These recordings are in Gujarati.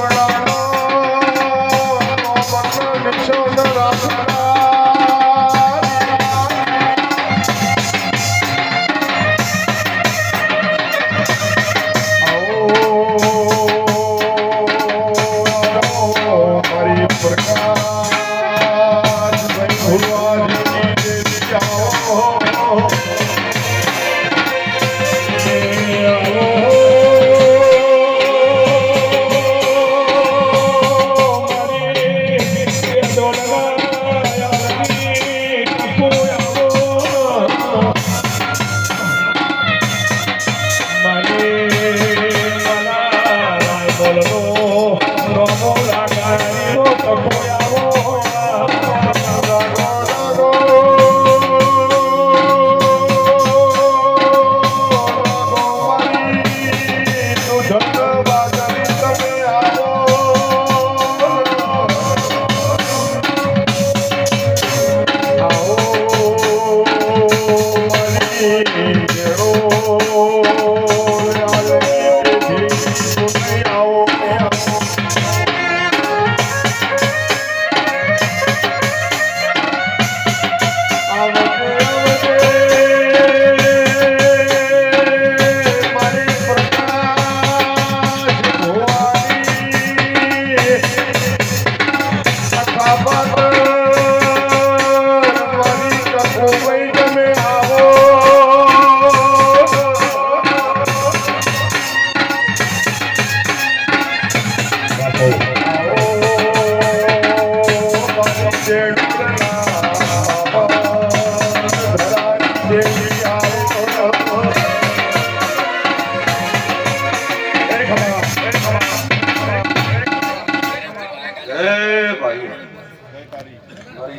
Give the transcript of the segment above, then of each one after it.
for all. એ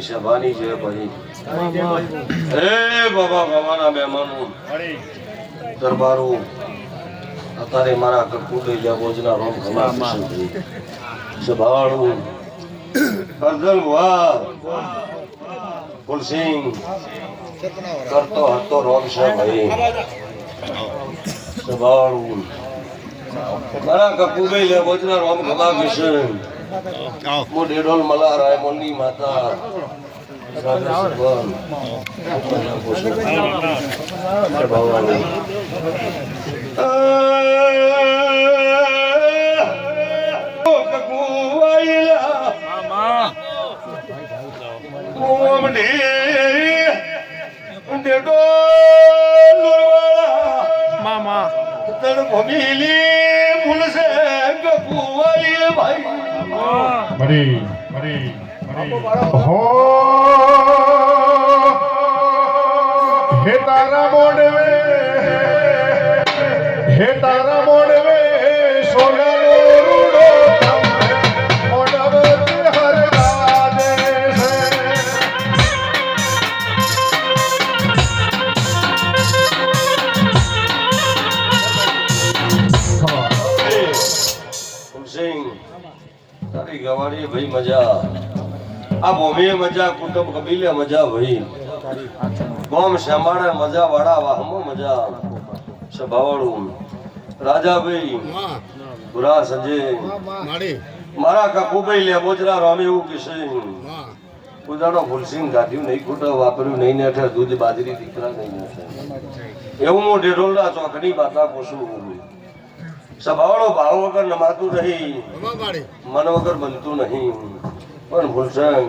મારી સભાની છે ભાઈ એ બાબા બાબાના મહેમાનો. દરબારો. અત્યારે મારા કકુટે જ્યાં ભોજના રોમ ખમા સભાળું કરજણ વાહ. ફુલસિંહ કરતો હતો રોમ છે ભાઈ. સભાળું મારા કપુભાઈ લે ભોજના રોમ ખમા કિશન મો ડેડોલ મલા રાયમોલની માતા. મામા તણ ભમીલી ફૂલશે કકુવાઈ ભાઈ મરી મરી મરી હો હે તારા મોડવે હે તારા આ ભૂમિએ મજા કુટુંબ કબીલે મજા ભઈ ગોમ સંભાળે મજા વાળા વાહમો મજા. સભાવાળું રાજાભાઈ ભુરા સંજય. મારા કાકુભાઈ લે બોજરા રામે એવું કિશે ઉદાડો ફુલસિંહ ગાધ્યું નહીં ખોટો વાપર્યું નહીં ને અઠે દૂધ બાજરી દીકરા નહીં એવું હું ડેઢોલના ચોકની બાતા પૂછું સભાવાળો ભાવ વગર નમાતું નહીં. મન વગર બનતું નહીં. પણ ભૂલસંગ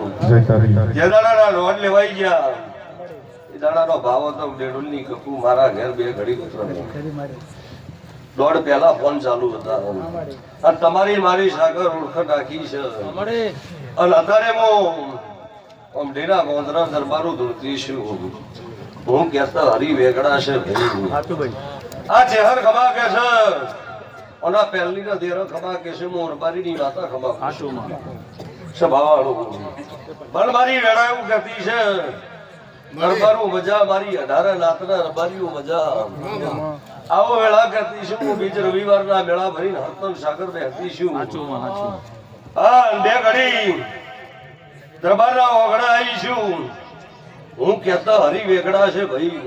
જે દાડાના લોટ લેવાઈ ગયા. એ દાડાનો ભાવ હતો ડેડુલની કપુ મારા ઘેર બે ઘડી ઉતરવાનો દોડ પહેલા ફોન ચાલુ હતા. અને તમારી મારી સાગર ઓળખ આખી છે. અને અત્યારે હું આમ ડેરા ગોંદરા દરબારું ધૂળતી છું. હું કહેતા હરી વેગડા છે ભાઈ. આ ચહેર ખબા કે છે? ઓના પહેલી ના દેરો ખબા કે છે? હું અરબારીની વાતા ખબા છે. પણ મારી વેળા એવું કહેતી છે. દરબારું મજા મારી અઢારે નાતના રબારીઓ મજા. આવો વેળા કહેતી છું. હું બીજ રવિવારના મેળા ભરીને હરતન સાગર બેહતી છું. હા બે ઘડી દરબારના ઓગણા આવી છું. હું કહેતા હરી વેગડા છે ભાઈ.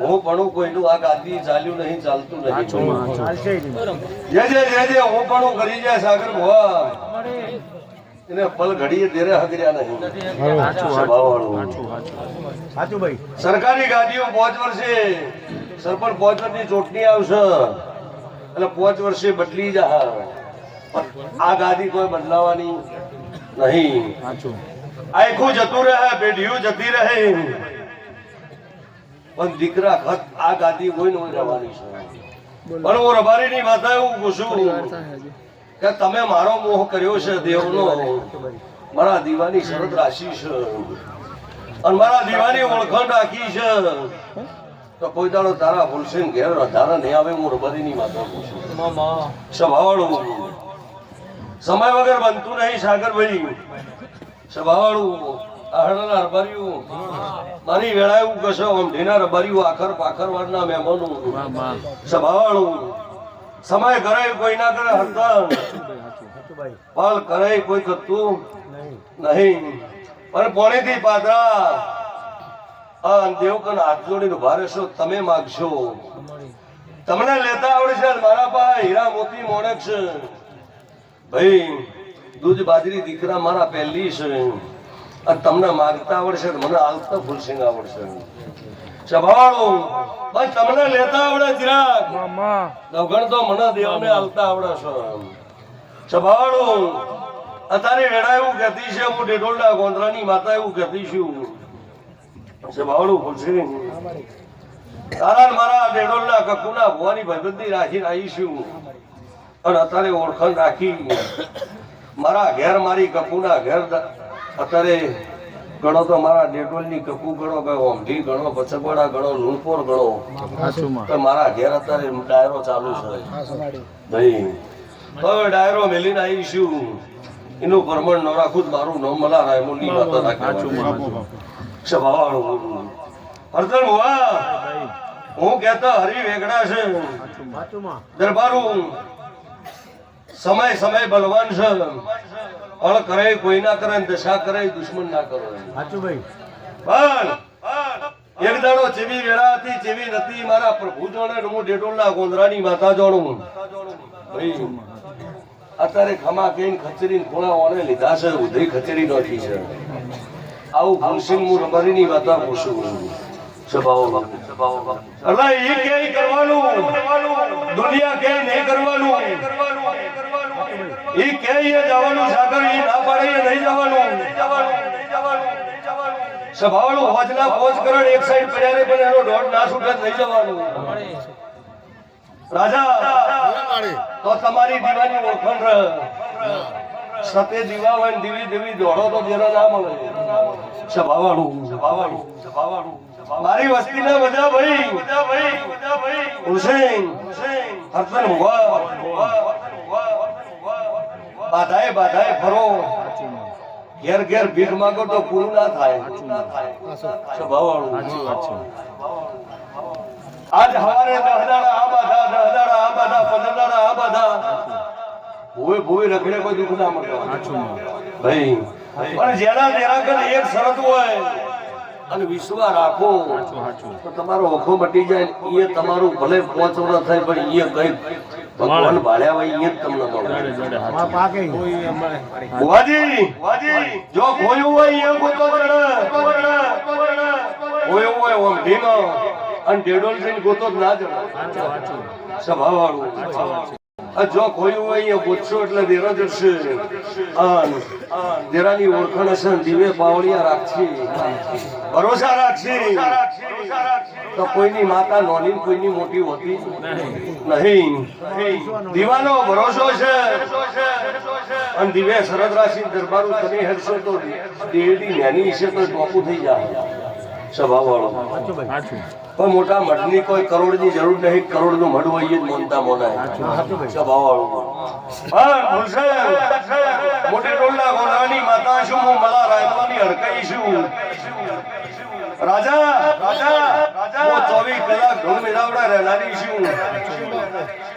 હું પણ કોઈનું આ ગાદી ચાલ્યું નહીં ચાલતું નહીં. જે જે જે જે હું પણ કરી જાય સાગર ભગવાન. એને પલ ઘડીએ તેરે હગર્યા નહીં. સરકારી ગાડીઓ પાંચ વર્ષે. સરપંચ પાંચ વર્ષની ચૂંટણી આવશે. એટલે પાંચ વર્ષે બદલી જ આ ગાદી કોઈ બદલાવાની નહીં. આખું જતું રહે પેઢીઓ જતી રહે. પણ દીકરા ખત આ ગાદી કોઈ ન રહેવાની છે. પણ હું રબારીની માતા એવું પૂછું. કે તમે મારો મોહ કર્યો છે દેવનો. મારા દીવાની શરત રાશિ છે. અને મારા દીવાની ઓળખાણ રાખી છે. તો કોઈ દાડો તારા ભૂલશે ને ઘેર વધારા નહીં આવે હું રબારીની માતા પૂછું સભાવાળું. સમય વગર બનતું નહીં સાગરભાઈ સભાવાળું આહડાના રબારીઓ. મારી વેળા એવું કશો અમઢીના રબારીઓ આખર પાખર વાળના મહેમાનો. સ્વભાવવાળું સમય કરે કોઈ ના કરે હરતા પલ કરે કોઈ કરતું નહીં. પણ પણ પોણીથી પાદરા. દેવકન હાથ જોડીને ઊભા રહેશો તમે માગશો. તમને લેતા આવડશે મારા પાસે હીરા મોતી મોડક છે. ભાઈ, દૂધ બાજરી દીકરા મારા પહેલી છે. અને તમને માગતા આવડશે મને હાલતા ફૂલસિંગ આવડશે. સ્વભાવાળું બસ તમને લેતા આવડે જરાક મામા. તો મને દેવને હાલતા આવડે છે. સ્વભાવાળું અત્યારે વેળા એવું કહેતી છે હું ડેડોલના ગોંદરાની માતા એવું કહેતી છું. ફૂલસિંગ તારા મારા ડેડોલના કકુના ભુવાની ભાઈબંધી રાખીને આવીશું અને અત્યારે ઓળખાણ રાખી. મારા ઘેર મારી કકુના ઘેર અત્યારે ગણો તો મારા ડેડોલની કકુ ગણો કે ઓમઢી ગણો પચકવાડા ગણો લુણપોર ગણો. તો મારા ઘેર અત્યારે ડાયરો ચાલુ છે. ભાઈ હવે ડાયરો મેલીને આવીશું એનું પરમણ ન રાખું જ મારું ન મલા રાયમુલની માતા હાચું માં, રાખે હાચું. સ્વભાવવાળું હરતર હું કહેતો હરી વેગડા છે દરબારું. સમય સમય બલવાન છે. અળ કરે કોઈ ના કરે ને દશા કરે દુશ્મન ના કરે સાચું ભાઈ. પણ એક દાડો જેવી વેળા હતી જેવી નથી. મારા પ્રભુ જોડે હું ડેડોલના ગોંદરાની માતા જોડું ભાઈ અત્યારે ખમા કહીને ખચરી ખોળા ઓને લીધા છે ઉધરી ખચરી નોખી છે. આવું ભૂલસિંહ હું રબારીની માતા પૂછું. સ્વભાવ દુનિયા કે નહીં કરવાનું એ એ નહીં જવાનું. એક સાઈડ પડ્યા દોઢ ના છૂટે નહીં જવાનું. રાજા, તો તમારી દીવાની ઓળખણ રહ સતે દીવા હોય દીવી દેવી દોડો તો જેના ના સભાવાળું સભાવાળું સ્વભાવવાળું મારી વસ્તીના બધા ભાઈ બધા ભાઈ બધા ભાઈ હુસેન હુસેન હુવા બાધાએ બાધાએ ફરો. ઘેર ઘેર ભીખ માંગો તો પૂરું ના થાય. સ્વભાવવાળું. આજ હવારે દહદાડા આ બાધા દહદાડા આ બાધા પંદર દાડા આ બાધા. ભૂવે ભૂવે રખડે કોઈ દુઃખ ના મળે. ભાઈ પણ જેના કને એક શરત હોય અને વિશ્વાસ રાખો. તો તમારો ઓખો મટી જાય એ તમારું ભલે પાંચ વર્ષ થાય પણ એ કઈ ભગવાન ભાળ્યા હોય એ જ તમને મળે. વાજી ભુવાજી જો ખોયું હોય એ ગોતો ખોયું હોય ઓમ ભીમાં અને ડેડોલ જઈને ગોતો જ ના ચડે હાચું, હાચું. જો કોઈ હોય એ પૂછશો એટલે દેરા જશે દેરાની ઓળખાણ હશે દિવે પાવડિયા રાખશે ભરોસા રાખશે તો કોઈની માતા નોની કોઈની મોટી હોતી નહીં. દીવાનો ભરોસો છે. અને દિવે શરદ રાશિ દરબારું તમે હશે તો દેડી નાની વિશે તો ટોપું થઈ જાય. સ્વભાવવાળો પણ મોટા મઢની કોઈ કરોડની જરૂર નહીં, કરોડનું મઢ હોય જ મોનતા મોના સ્વભાવવાળું. પણ. મોટી ટોલના ગોંડવાની માતા છું, હું મલા રાયમાની હડકાઈ છું. રાજા રાજા હું ચોવીસ કલાક ઢોલ મિલાવડા રહેનારી છું.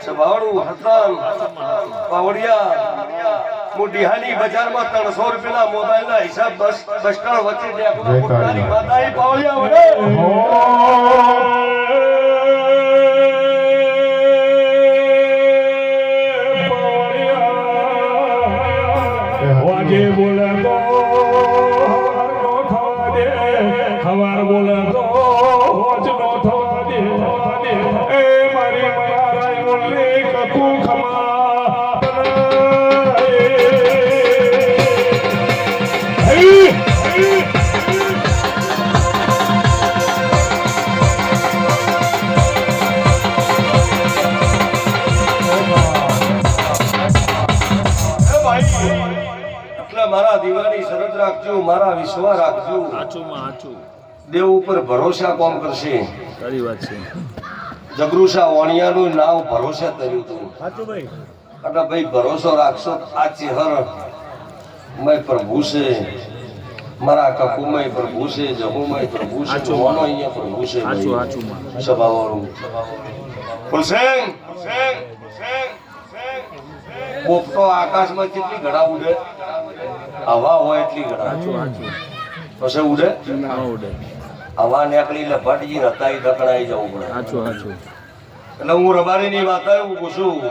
સ્વભાવવાળું હતન પાવડિયા હું ડિહાની બજારમાં ત્રણસો રૂપિયાના મોબાઈલના હિસાબ બસ બસ સ્ટેન્ડ વચ્ચે પોતાની માતા એ દેવ ઉપર ભરોસા કોમ કરશે? સારી વાત છે. જગરુસા વાણિયાનું નામ ભરોસા કર્યું હતું. સાચું ભાઈ. એટલે ભાઈ ભરોસો રાખશો આ ચેહર મય પ્રભુ છે. મારા કકુમય પ્રભુ છે જહુમય પ્રભુ છે સાચું. મોનો અહીંયા પ્રભુ છે સાચું ભાઈ. હુસેન હુસેન ફુલસેન પોપટો આકાશમાં કેટલી ઘડા ઉડે? હવા હોય એટલી ઘડા સાચું સાચું. પછી ઉડે? ના ઉડે. હવા નીકળી ભટજી રતાઈ દકડાઈ જવું પડે. સાચું સાચું એટલે હું રબારીની વાત એવું પૂછું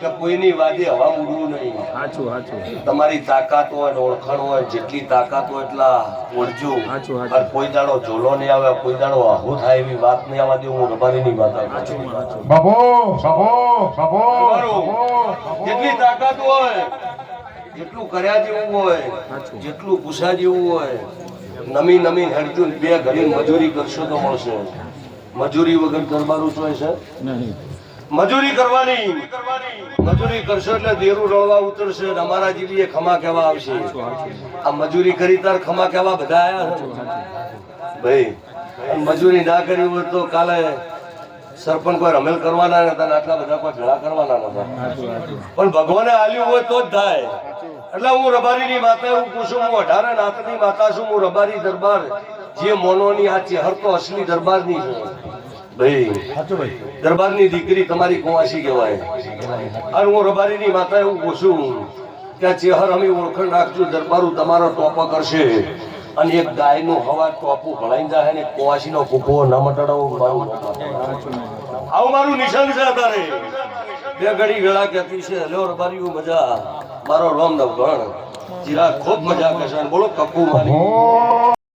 કે કોઈની વાદે હવા ઉડવું નહીં. સાચું સાચું તમારી તાકાત હોય ને ઓળખણ હોય જેટલી તાકાત હોય એટલા ઓળજો. અને કોઈ દાડો ઝોલો નહીં આવે કોઈ દાડો આહુ થાય એવી વાત નહીં આવવા દે હું રબારીની વાત કરું સાચું બાબો બાબો બાબો જેટલી તાકાત હોય જેટલું કર્યા જેવું હોય જેટલું પૂછા જેવું હોય નમી નમી હરજુન બે ઘડી મજૂરી કરશો તો મળશે. મજૂરી વગર દરબારું શું છે મજૂરી કરવાની. મજૂરી કરશો એટલે દેરું રળવા ઉતરશે અને અમારા જેવી એ ખમા કહેવા આવશે. આ મજૂરી કરી તાર ખમા કહેવા બધા આવ્યા ભાઈ મજૂરી ના કરી હોય તો કાલે સરપંચ કોઈ રમેલ કરવાના નતા આટલા બધા કોઈ ભેળા કરવાના નતા. પણ ભગવાને આલ્યું હોય તો જ થાય. એટલે હું રબારીની માતા હું પૂછું, હું અઢારે નાથની માતા છું, હું રબારી દરબાર, જે મોનોની આ ચેહર તો અસલી દરબારની છે ભાઈ, દરબારની દીકરી તમારી કુંવાસી કહેવાય. અને હું રબારીની માતા હું પૂછું ત્યાં ચેહર અમે ઓળખણ રાખજો, દરબારું તમારો ટોપા કરશે. અને એક ગાયનું હવા ટોપું ભળાઈ જાય ને કોવાસીનો ભૂખો ના મટાડો, મારું આવું મારું નિશાન છે અત્યારે. બે ઘડી વેળા કહેતી છે, લ્યો રબારીઓ, મજા. મારો રોમ નવ ગણ જીરા ખૂબ મજા કરશે. બોલો કપુ મારી.